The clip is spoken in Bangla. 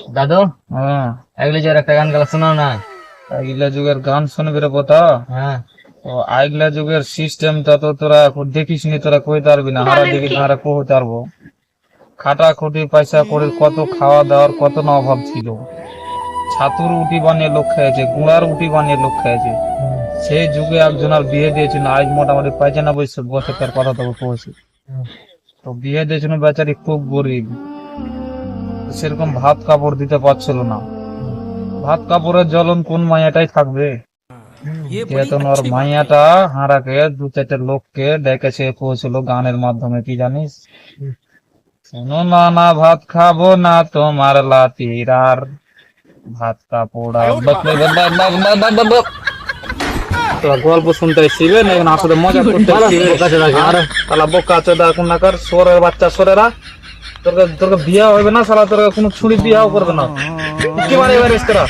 দাদু? হ্যাঁ। এগুলো যে একটা গান গেলা শোনাও না? আগলা যুগের গান শুনবি রে পোতা। হ্যাঁ। ও আগলা যুগের সিস্টেমটা তো তোরা দেখিস নি তোরা কই পারবি না? হারা দেখি হারা কই পারব খাটা খুটি পয়সা করে কত খাওয়া দাওয়ার কত না অভাব ছিল। ছাতুর উটি বানিয়ে লোক খেয়েছে গুড়ার উটি বানিয়ে লোক খেয়েছে সেই যুগে একজনের বিয়ে দিয়েছিল আজ মোটামুটি পাইছে না বছর বছর তার কথা তোকে কয়েছে তো বিয়ে দিয়েছিল বেচারি খুব গরিব। সেরকম ভাত কাপড় দিতে পারছিল না। ভাত কাপড়ের জ্বলন কোন মায়াটাই থাকবে? যেহেতু ওর মাইয়াটা হারাকে দু চারটে লোককে ডেকেছে পৌঁছলো গানের মাধ্যমে কি জানিস? শোনো না না ভাত খাব না তোমার লাতির আর। ভাত কাপড়। তোরা গল্প শুনতে এসেছিবে না এখন আসলে মজা করতে আর বোকা চোদা কোনাকার সোরের বাচ্চা সোরেরা। তোর তোর বিয়া হবে না সালা তোর কোনো ছুরি বিয়াও করবে না। কি মানে এবার তোরা?